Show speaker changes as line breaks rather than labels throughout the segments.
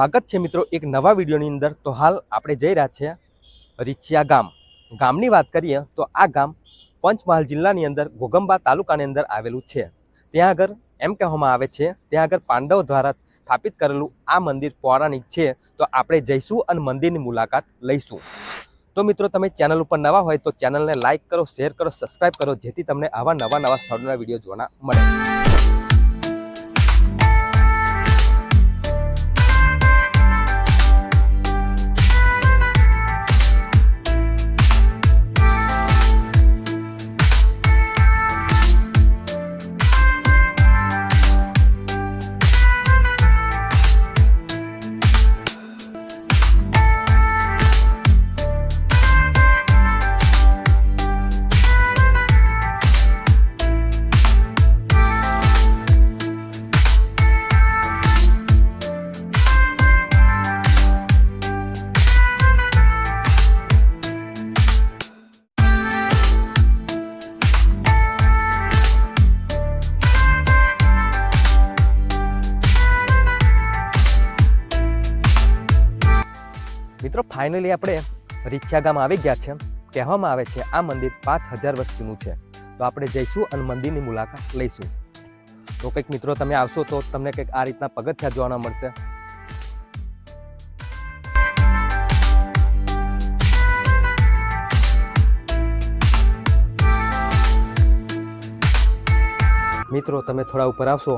સ્વાગત છે મિત્રો એક નવા વિડીયોની અંદર. તો હાલ આપણે જઈ રહ્યા છીએ રીચિયા ગામ. ગામની વાત કરીએ તો આ ગામ પંચમહાલ જિલ્લાની અંદર ઘોગંબા તાલુકાની અંદર આવેલું છે. ત્યાં આગળ એમ કહેવામાં આવે છે, ત્યાં આગળ પાંડવ દ્વારા સ્થાપિત કરેલું આ મંદિર પૌરાણિક છે. તો આપણે જઈશું અને મંદિરની મુલાકાત લઈશું. તો મિત્રો તમે ચેનલ ઉપર નવા હોય તો ચેનલને લાઇક કરો, શેર કરો સબસ્ક્રાઈબ કરો, જેથી તમને આવા નવા નવા સ્થળોના વીડિયો જોવા મળે. ફાઇનલી આપણે રીક્ષા ગામ આવી ગયા છે. કહેવામાં આવે છે આ મંદિર પાંચ હજાર વર્ષ જૂનું છે. તો આપણે જઈશું અને મંદિરની મુલાકાત લઈશું. તો કંઈક મિત્રો તમે આવશો તો તમને કંઈક આ રીતના પગથિયા જોવા મળશે. મિત્રો, તમે થોડા ઉપર આવશો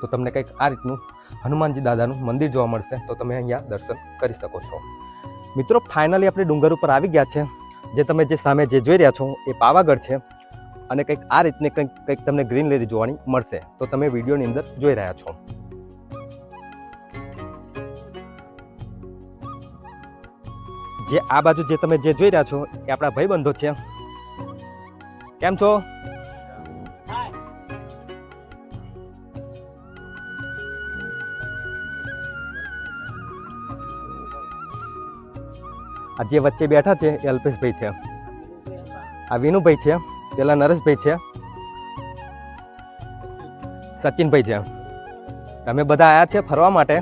તો તમને કંઈક આ રીતનું હનુમાનજી દાદાનું મંદિર જોવા મળશે. તો તમે અહીંયા દર્શન કરી શકો છો. મિત્રો ફાઇનલી આપણે ડુંગર ઉપર આવી ગયા છે, જે તમે જે સામે જે જોઈ રહ્યા છો, એ પાવાગઢ છે. અને કંઈક આ રીતને કંઈક કંઈક તમને ગ્રીનલેરી જોવાની મળશે. તો તમે વિડીયોની અંદર જોઈ રહ્યા છો. જે આ બાજુ જે તમે જે જોઈ રહ્યા છો, એ આપણા ભાઈબંધો છે. કેમ છો? આ જે વચ્ચે બેઠા છે, એ અલ્પેશભાઈ છે. આ વિનુભાઈ છે, પેલા નરેશભાઈ છે. સચિનભાઈ છે. અમે બધા આવ્યા છે ફરવા માટે?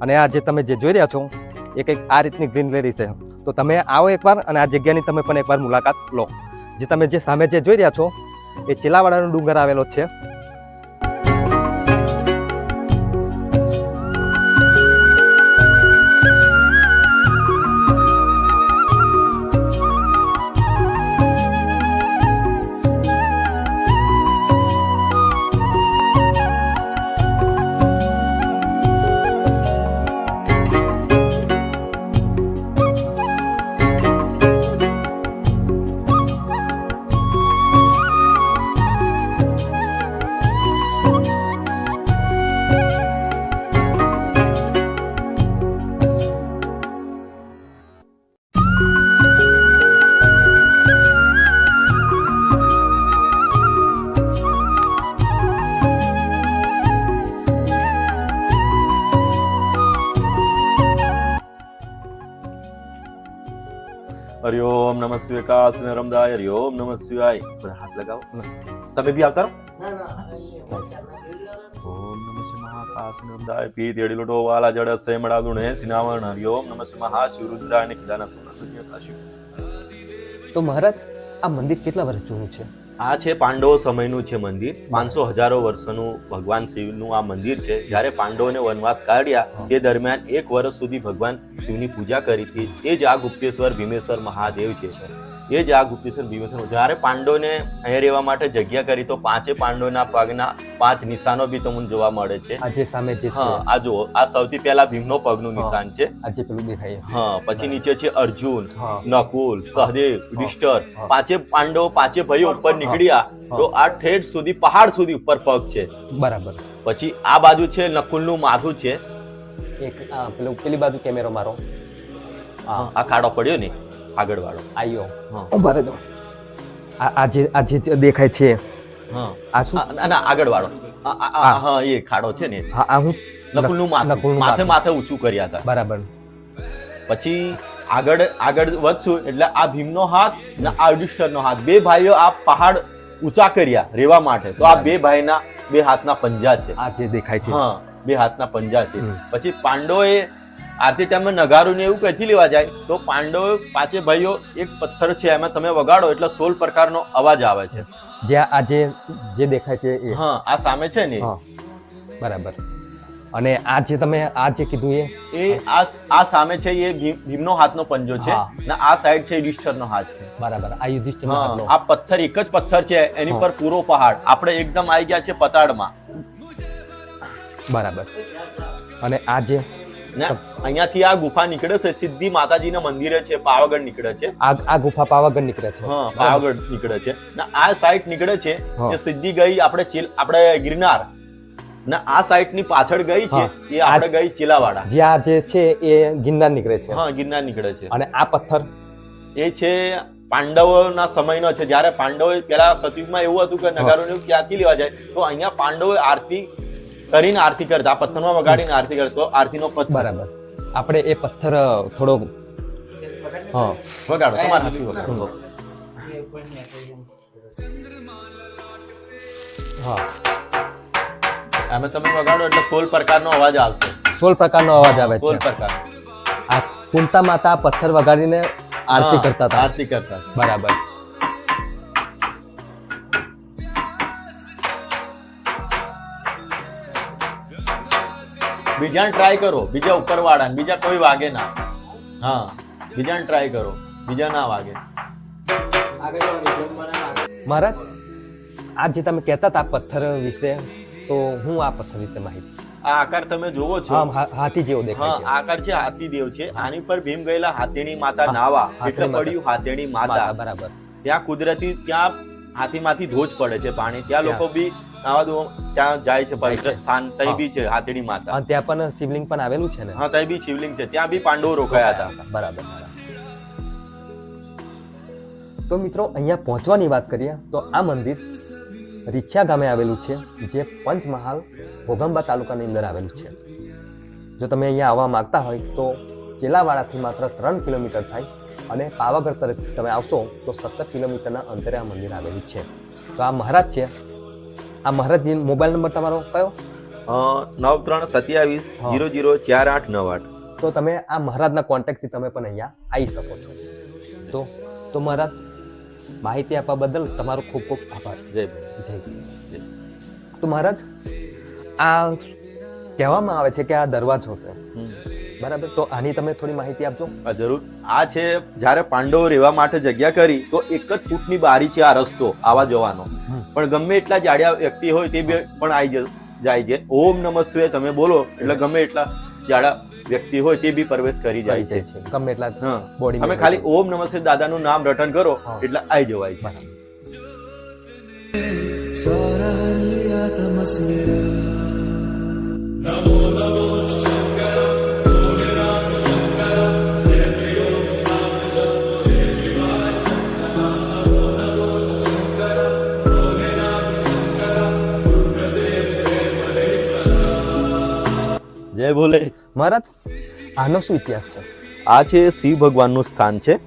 અને આ જે તમે જે જોઈ રહ્યા છો, એ કંઈક આ રીતની ગ્રીનરી છે. તો તમે આવો એકવાર અને આ જગ્યાની તમે પણ એકવાર મુલાકાત લો. જે તમે જે સામે જે જોઈ રહ્યા છો, એ ચિલાવાડાનો ડુંગર આવેલો છે.
હરિઓમ નમઃ શિવાય, કાશ ને રમદાય હરિઓમ નમઃ શિવાય. બધા હાથ લગાવો. તમે બી આવતા ઓમ નમઃ શિવાય, મહાકાશ ને રમદાય પી તેડી લોટો, વાલા જડ, સેમડા ગુણે સિનાવણ હરિઓમ નમઃ શિવાય મહાશિવરુદ્રાય ને કિદાના સોના.
તો મહારાજ, આ મંદિર કેટલા વર્ષ જૂનું છે?
આ છે પાંડવો સમયનું છે મંદિર. પાંચસો હજારો વર્ષનું ભગવાન શિવનું આ મંદિર છે. જ્યારે પાંડવોને વનવાસ કાઢ્યા તે દરમિયાન એક વર્ષ સુધી ભગવાન શિવની પૂજા કરી હતી. એ જ આ ગુપ્તેશ્વર, ભીમેશ્વર મહાદેવ છે. એ જ આ ગુપ્તેશ્વર ભીમસેન જ્યારે પાંડવોને અહીં રહેવા માટે જગ્યા કરી તો પાંચે પાંડવોના પગના પાંચ નિશાનો બી તમને જોવા મળે છે.
આજે સામે જે
હા આ જો આ સૌથી પહેલા ભીમનો પગનું નિશાન છે.
આજે પેલું દેખાય.
હા પછી નીચે છે અર્જુન નકુલ સહદેવ
વિષ્ટર
પાંચે પાંડવો પાંચે ભાઈઓ ઉપર નીકળ્યા તો આ ઠેઠ સુધી પહાડ સુધી ઉપર પગ છે.
બરાબર.
પછી આ બાજુ છે નકુલનું માથું છે.
એક પેલું પેલી બાજુ કેમેરો મારો.
આ ખાડો પડ્યો ને. આગળ વાળો
આયો
હા.
ઊભા રહેજો આ આ જે આ જે દેખાય છે
હા.
આ શું?
ના, આગળ વાળો હા. એ ખાડો છે ને.
હા આ હું
નકુલનું માથું. માથે
માથે.
ઊંચું કર્યા હતા.
બરાબર.
પછી આગળ આગળ વધશું એટલે આ ભીમનો હાથ ને આ યુધિષ્ઠરનો હાથ. બે ભાઈઓ આ પહાડ ઊંચા કર્યા રેવા માટે. તો આ બે ભાઈના બે હાથના પંજા છે.
આ જે દેખાય છે.
હા બે હાથના પંજા છે. પછી પાંડવોએ આરતી ટાઈમે નગારું ને એવું કઈથી લેવા જાય? તો પાંડવો પાંચે ભાઈઓ એક પથ્થર છે એમાં તમે વગાડો એટલે સોળ પ્રકારનો અવાજ આવે છે.
જે આ જે જે દેખાય છે એ.
હા આ સામે છે ને
બરાબર. અને આ જે તમે આ જે કીધું એ?
એ આ આ સામે છે એ ભીમ- ભીમનો હાથનો પંજો છે. ને આ સાઈડ છે યુધિષ્ઠરનો હાથ છે.
બરાબર. આ
યુધિષ્ઠરનો
હાથ
આ પથ્થર એક જ પથ્થર છે એની પર પૂરો પહાડ. આપણે એકદમ આવી ગયા છે પતાડમાં.
બરાબર. અને આ જે
ને અહીંયાથી આ ગુફા નીકળે છે સિદ્ધિ માતાજીના મંદિરે છે પાવાગઢ નીકળે છે.
આ આ ગુફા પાવાગઢ નીકળે છે.
હા પાવાગઢ નીકળે છે. ને આ સાઈડ નીકળે છે. જે સિદ્ધિ ગઈ આપણે ચીલ આપણે ગિરનાર. ને આ સાઈડની પાછળ ગઈ છે એ આપણે ગઈ ચીલાવાડા.
જ્યાં જે છે એ ગિરનાર નીકળે છે.
હા ગિરનાર નીકળે છે.
અને આ પથ્થર?
એ છે પાંડવોના સમયનો છે. જ્યારે પાંડવો પેલા સતયુગમાં એવું હતું કે નગારોને ને ક્યાંથી લેવા જાય તો અહીંયા પાંડવો આરતી કરીને આરતી કરતા આ પથ્થરમાં વગાડીને આરતી કરતો આરતીનો પથ
બરાબર. આપણે એ પથ્થર થોડો હા.
વગાડો તમારા હાથથી વગાડો
હા.
આમાં તમે વગાડો એટલે સોળ પ્રકારનો અવાજ આવશે.
સોળ પ્રકારનો અવાજ આવે
સોળ
છે
પ્રકાર.
આ કુંતા માતા પથ્થર વગાડીને આરતી કરતા હતા.
આરતી કરતા.
બરાબર.
બીજાને ટ્રાય કરો. બીજા ઉપર વાળા બીજા કોઈ વાગે ના. હા. બીજાને ટ્રાય કરો. બીજા ના વાગે.
મહારાજ આ જે તમે કહેતા હતા પથ્થર વિશે તો હું આ પથ્થર વિશે માહિતી.
આ આકાર તમે જોવો છો.
હાથી જેવો દેખાય છે.
આકાર છે હાથીદેવ છે. આની પર ભીમ ગયેલા હાથીની માતા નાવા. એટલે
માતા.
પડ્યું હાથીની
માતા. બરાબર.
ત્યાં કુદરતી ત્યાં હાથીમાંથી ધોજ પડે છે પાણી. ત્યાં. લોકો બી નાવા દો ત્યાં જાય છે પવિત્ર સ્થાન ત્યાં બી છે હાથીની માતા.
ત્યાં પણ શિવલિંગ પણ આવેલું છે ને?
હા ત્યાં બી શિવલિંગ છે. ત્યાં બી પાંડવો રોકાયા હતા.
બરાબર તો મિત્રો અહીંયા પહોંચવાની વાત કરીએ તો આ મંદિર રીછા ગામે આવેલું છે જે પંચમહાલ ભોગંબા તાલુકાની અંદર આવેલું છે. જો તમે અહીંયા આવવા માંગતા હોય તો ચેલાવાડાથી માત્ર ત્રણ કિલોમીટર થાય અને પાવાગઢ તરફ તમે આવશો તો સત્તર કિલોમીટરના અંતરે આ મંદિર આવેલું છે. તો આ મહારાજ છે આ મહારાજજી મોબાઈલ નંબર તમારો કયો?
નવ ત્રણ સત્યાવીસ જીરો જીરો ચાર આઠ નવ આઠ.
તો તમે આ મહારાજના કોન્ટેક્ટથી તમે પણ અહીંયા આવી શકો છો. તો તો મહારાજ માહિતી આપવા બદલ તમારો ખૂબ ખૂબ આભાર.
જય
જય તો મહારાજ આ કહેવામાં આવે છે કે આ દરવાજો છે. બરાબર? તો આની તમે થોડી માહિતી આપજો.
જરૂર. આ છે જ્યારે પાંડવો રહેવા માટે જગ્યા કરી તો એક જ ફૂટની બારી છે આ રસ્તો આવા જવાનો. પણ ગમે એટલા જાડિયા વ્યક્તિ હોય તે બે પણ આવી જાય છે. ઓમ નમસ્વે તમે બોલો એટલે ગમે એટલા જાડા વ્યક્તિ હોય તે બી પ્રવેશ કરી જાય છે.
ગમે એટલા બોડી
અમે ખાલી ઓમ નમસ્તે દાદાનું નામ રટન કરો એટલે આવી જવાય છે. જય ભોલે.
મહારાજ આનો શું ઇતિહાસ છે?
આ છે શિવ ભગવાનનું સ્થાન છે.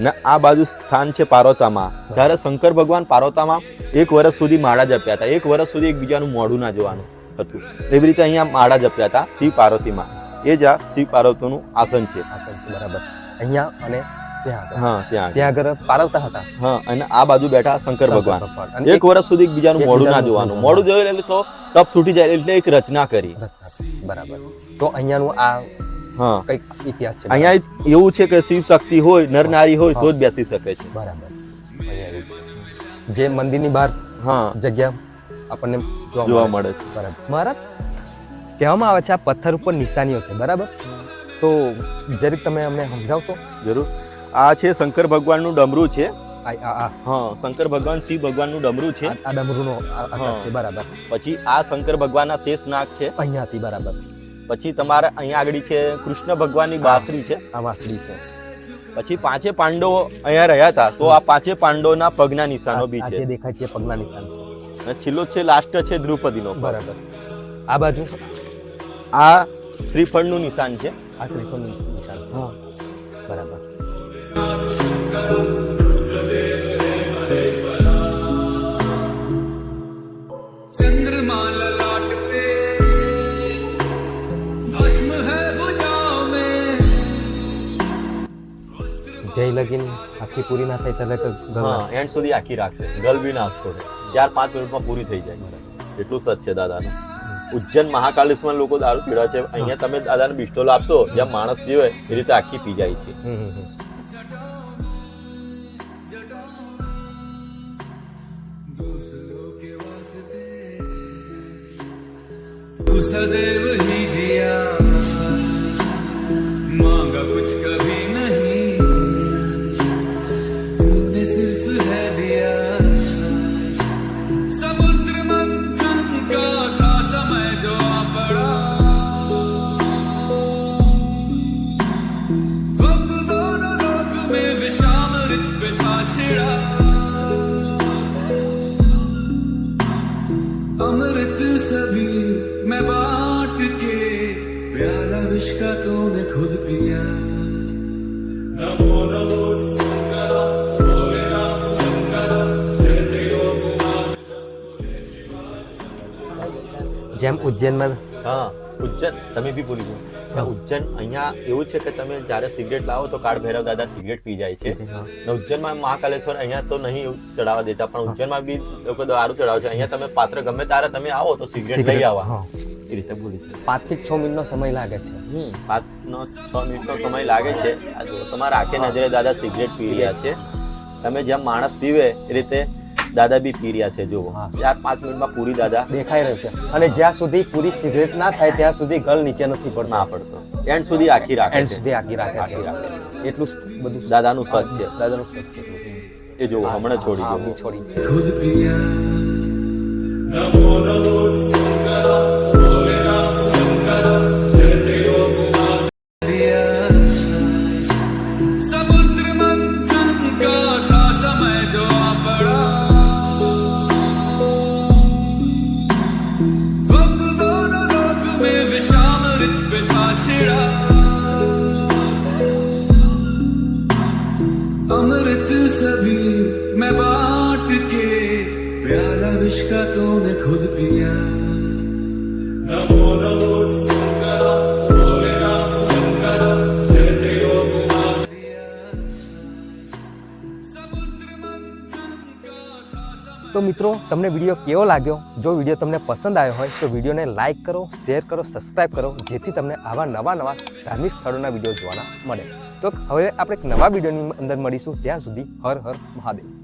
ને આ બાજુ સ્થાન છે પાર્વતામાં. જ્યારે શંકર ભગવાન પાર્વતામાં એક વર્ષ સુધી માળા જપ્યા હતા. એક વર્ષ સુધી એકબીજાનું મોઢું ના જોવાનું હતું. એવી રીતે અહીંયા માળા જપ્યા હતા શિવ પાર્વતીમાં. એ જ આ શિવ પાર્વતીનું આસન છે.
આસન છે બરાબર. અહીંયા અને ત્યાં
ત્યાં
આગળ. પારવતા હતા.
હા અને આ બાજુ બેઠા શંકર ભગવાન. એક વર્ષ સુધી બીજાનું મોડું ના જોવાનું. મોડું જોયું એટલે તો તપ છૂટી જાય એટલે એક રચના કરી.
બરાબર. તો અહીંયાનું આ
હા.
કંઈક ઇતિહાસ છે.
અહીંયા એવું છે કે શિવ શક્તિ હોય નર નારી હોય તો જ બેસી શકે છે.
બરાબર. જે મંદિરની બહાર
હા.
જગ્યા આપણને
જોવા મળે છે.
બરાબર. મહારાજ કહેવામાં આવે છે આ પથ્થર ઉપર નિશાનીઓ છે બરાબર? તો જરીક તમે અમને સમજાવશો?
જરૂર. આ છે શંકર ભગવાનનું ડમરું છે. હા શંકર ભગવાન શિવ ભગવાનનું ડમરું છે.
આ- ડમરુનો છે બરાબર.
પછી આ શંકર ભગવાનના શેષ નાગ છે.
અહીંયાથી બરાબર.
પછી તમારે અહીંયા આગળ છે કૃષ્ણ ભગવાનની બાસરી છે.
આ વાંસળી છે.
પછી પાંચે પાંડવો અહીંયા રહ્યા હતા તો આ પાંચે પાંડવોના પગના નિશાનો બી છે.
દેખાય છે પગના નિશાન છે.
અને છેલ્લો છે લાસ્ટ છે દ્રુપદીનો
બરાબર. આ બાજુ?
આ શ્રીફળનું નિશાન છે.
આ શ્રીફળનું નિશાન છે.
હા.
બરાબર. જય લગીન આખી પૂરી ના થાય ત્યારે
હા એન્ડ સુધી આખી રાખશે ગલ બી ના છોડે ચાર પાંચ મિનિટમાં પૂરી થઈ જાય એટલું સચ છે દાદાને. ઉજ્જૈન મહાકાલેશ્વર લોકો દારૂ પીડા છે. અહીંયા તમે દાદાને બિસ્ટોલ આપશો જ્યાં માણસ પીવે એ રીતે આખી પી જાય છે.
सदैव ही जिया। मांगा कुछ कभी नहीं। तूने सिर्फ़ है दिया। समुद्र मंथन का था समय जो पड़ा। द्वंद्व दोनों लोक में विषामृत पे था छिड़ा।
જેમ ઉજ્જૈનમાં
હા ઉજ્જૈન. તમે બી ભૂલી ગયો ઉજ્જૈન અહીંયા એવું છે કે તમે જ્યારે સિગરેટ લાવો તો કાળ ભૈરવ દાદા સિગરેટ પી જાય છે. ને ઉજ્જૈનમાં મહાકાલેશ્વર અહીંયા તો નહીં ચડાવવા દેતા પણ ઉજ્જૈનમાં બી લોકો દારૂ ચડાવે છે. અહીંયા તમે પાત્ર ગમે ત્યારે તમે આવો તો સિગરેટ લઈ
આવો.
એ રીતે ભૂલી છે.
પાંચથી છ મિનિટનો સમય લાગે છે.
પાંચ પાંચનો છ મિનિટનો સમય લાગે છે. તમારા આખી નજરે દાદા સિગરેટ પી રહ્યા છે. તમે જેમ માણસ પીવે એ રીતે દાદા બી પી રહ્યા છે જુઓ. ચાર પાંચ મિનિટમાં પૂરી દાદા.
દેખાઈ રહ્યો છે. અને જ્યાં સુધી પૂરી સિગરેટ ના થાય ત્યાં સુધી ગળ નીચે નથી પડતો.
ના પડતો. એન્ડ સુધી આખી રાખે
એન્ડ સુધી આખી રાખે
આખી રાખે
એટલું બધું
દાદાનું સચ છે.
દાદાનું સચ છે.
એ જુઓ હમણાં છોડી દો.
છોડી
ખુદ પિયા નમો નમો
તો મિત્રો, તમને વીડિયો કેવો લાગ્યો? જો વીડિયો તમને પસંદ આવ્યો હોય, તો વિડીયોને લાઇક કરો, શેર કરો, સબસ્ક્રાઇબ કરો, જેથી તમને આવા નવા નવા ધાર્મિક સ્થળોના વીડિયો જોવાના મળે. તો હવે આપણે એક નવા વિડીયોની અંદર મળીશું. ત્યાં સુધી હર હર મહાદેવ.